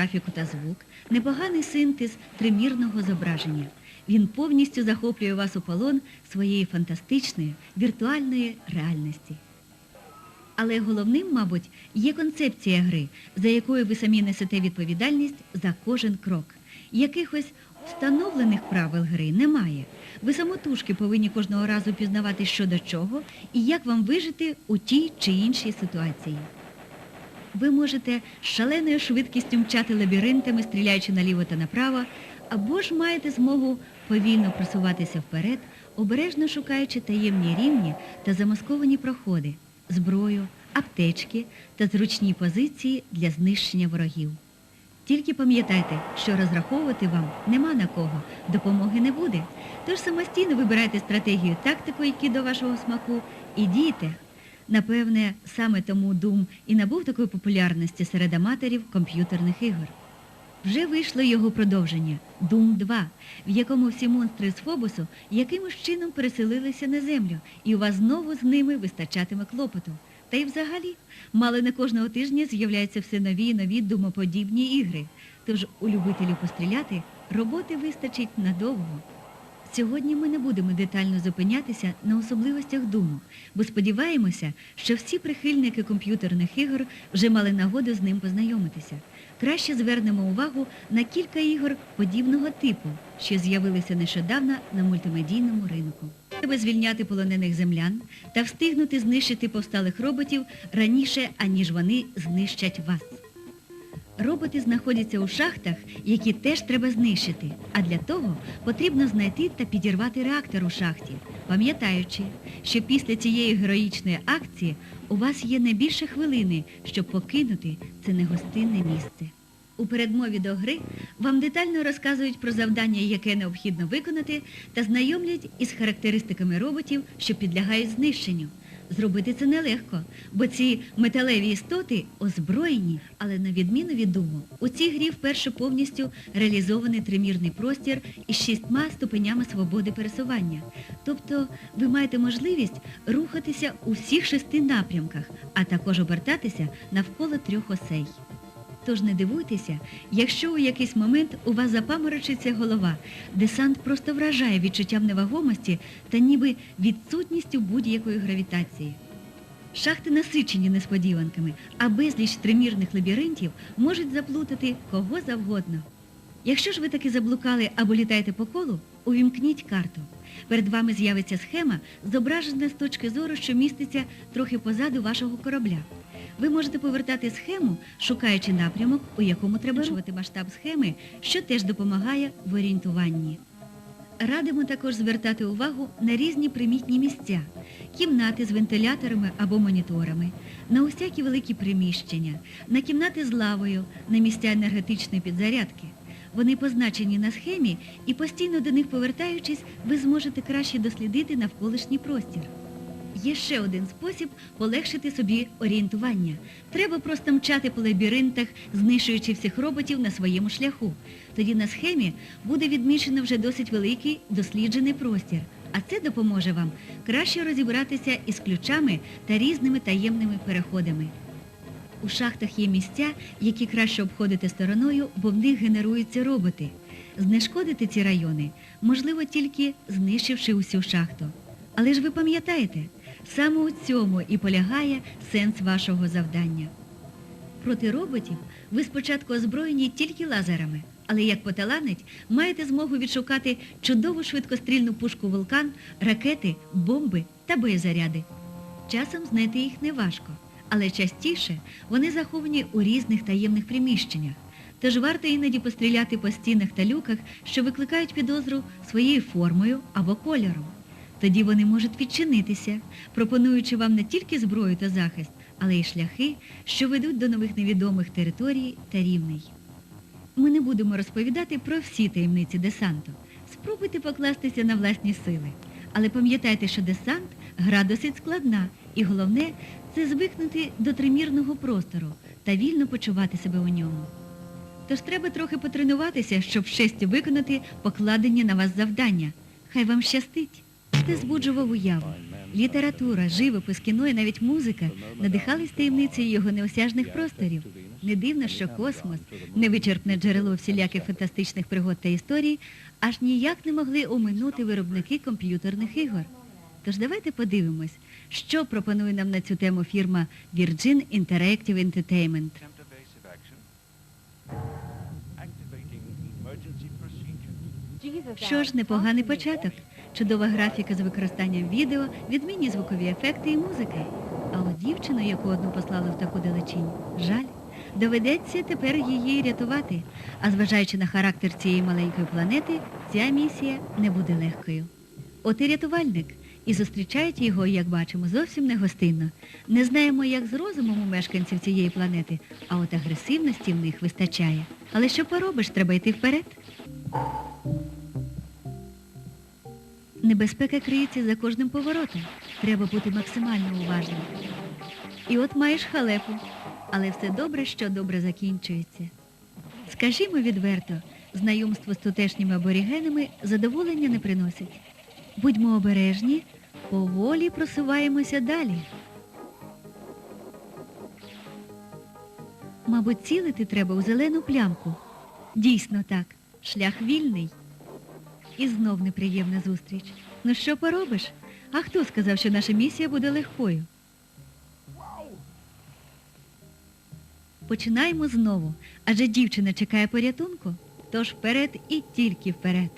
графіку та звук, непоганий синтез тримірного зображення. Він повністю захоплює вас у полон своєї фантастичної віртуальної реальності. Але головним, мабуть, є концепція гри, за якою ви самі несете відповідальність за кожен крок. Якихось встановлених правил гри немає. Ви самотужки повинні кожного разу пізнавати, що до чого і як вам вижити у тій чи іншій ситуації. Ви можете з шаленою швидкістю мчати лабіринтами, стріляючи наліво та направо, або ж маєте змогу повільно просуватися вперед, обережно шукаючи таємні рівні та замасковані проходи, зброю, аптечки та зручні позиції для знищення ворогів. Тільки пам'ятайте, що розраховувати вам нема на кого, допомоги не буде. Тож самостійно вибирайте стратегію тактику, які до вашого смаку, і дійте. Напевне, саме тому Doom і набув такої популярності серед аматорів комп'ютерних ігор. Вже вийшло його продовження Doom 2, в якому всі монстри з Фобосу якимось чином переселилися на землю, і у вас знову з ними вистачатиме клопоту. Та й взагалі, мало не кожного тижня з'являються все нові і нові думоподібні ігри. Тож у любителів постріляти роботи вистачить надовго. Сьогодні ми не будемо детально зупинятися на особливостях Думу, бо сподіваємося, що всі прихильники комп'ютерних ігор вже мали нагоду з ним познайомитися. Краще звернемо увагу на кілька ігор подібного типу, що з'явилися нещодавно на мультимедійному ринку. Треба звільняти полонених землян та встигнути знищити повсталих роботів раніше, аніж вони знищать вас. Роботи знаходяться у шахтах, які теж треба знищити. А для того потрібно знайти та підірвати реактор у шахті, пам'ятаючи, що після цієї героїчної акції у вас є не більше хвилини, щоб покинути це негостинне місце. У передмові до гри вам детально розказують про завдання, яке необхідно виконати, та знайомлять із характеристиками роботів, що підлягають знищенню. Зробити це нелегко, бо ці металеві істоти озброєні, але на відміну від думу, у цій грі вперше повністю реалізований тримірний простір із шістьма ступенями свободи пересування. Тобто ви маєте можливість рухатися у всіх шести напрямках, а також обертатися навколо трьох осей. Тож не дивуйтеся, якщо у якийсь момент у вас запаморочиться голова, десант просто вражає відчуттям невагомості та ніби відсутністю будь-якої гравітації. Шахти насичені несподіванками, а безліч тримірних лабіринтів можуть заплутати кого завгодно. Якщо ж ви таки заблукали або літаєте по колу, увімкніть карту. Перед вами з'явиться схема, зображена з точки зору, що міститься трохи позаду вашого корабля. Ви можете повертати схему, шукаючи напрямок, у якому треба рухати масштаб схеми, що теж допомагає в орієнтуванні. Радимо також звертати увагу на різні примітні місця, кімнати з вентиляторами або моніторами, на усякі великі приміщення, на кімнати з лавою, на місця енергетичної підзарядки. Вони позначені на схемі і постійно до них повертаючись, ви зможете краще дослідити навколишній простір. Є ще один спосіб полегшити собі орієнтування. Треба просто мчати по лабіринтах, знищуючи всіх роботів на своєму шляху. Тоді на схемі буде відмічено вже досить великий досліджений простір. А це допоможе вам краще розібратися із ключами та різними таємними переходами. У шахтах є місця, які краще обходити стороною, бо в них генеруються роботи. Знешкодити ці райони можливо тільки знищивши усю шахту. Але ж ви пам'ятаєте, саме у цьому і полягає сенс вашого завдання. Проти роботів ви спочатку озброєні тільки лазерами, але як поталанить, маєте змогу відшукати чудову швидкострільну пушку вулкан, ракети, бомби та боєзаряди. Часом знайти їх неважко, але частіше вони заховані у різних таємних приміщеннях. Тож варто іноді постріляти по стінах та люках, що викликають підозру своєю формою або кольором. Тоді вони можуть відчинитися, пропонуючи вам не тільки зброю та захист, але й шляхи, що ведуть до нових невідомих територій та рівней. Ми не будемо розповідати про всі таємниці десанту. Спробуйте покластися на власні сили. Але пам'ятайте, що десант гра досить складна, і головне це звикнути до тримірного простору та вільно почувати себе у ньому. Тож треба трохи потренуватися, щоб щастя виконати покладені на вас завдання. Хай вам щастить. Ти збуджував уяву. Література, живопис, кіно і навіть музика надихались таємницею його неосяжних просторів. Не дивно, що космос, невичерпне джерело всіляких фантастичних пригод та історій, аж ніяк не могли оминути виробники комп'ютерних ігор. Тож давайте подивимось, що пропонує нам на цю тему фірма Virgin Interactive Entertainment. Що ж, непоганий початок. Чудова графіка з використанням відео, відмінні звукові ефекти і музика. А от дівчину, яку одну послали в таку далечінь, жаль. Доведеться тепер її рятувати. А зважаючи на характер цієї маленької планети, ця місія не буде легкою. От і рятувальник. І зустрічають його, як бачимо, зовсім не гостинно. Не знаємо, як з розумом у мешканців цієї планети, а от агресивності в них вистачає. Але що поробиш, треба йти вперед. Небезпека криється за кожним поворотом. Треба бути максимально уважним. І от маєш халепу. Але все добре, що добре закінчується. Скажімо відверто, знайомство з тутешніми аборігенами задоволення не приносить. Будьмо обережні, поволі просуваємося далі. Мабуть, цілити треба у зелену плямку. Дійсно так, шлях вільний. І знов неприємна зустріч. Ну що поробиш? А хто сказав, що наша місія буде легкою? Починаємо знову, адже дівчина чекає порятунку, тож вперед і тільки вперед.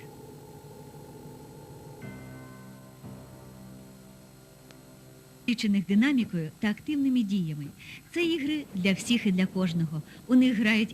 Дівчиних динамікою та активними діями. Це ігри для всіх і для кожного. У них грають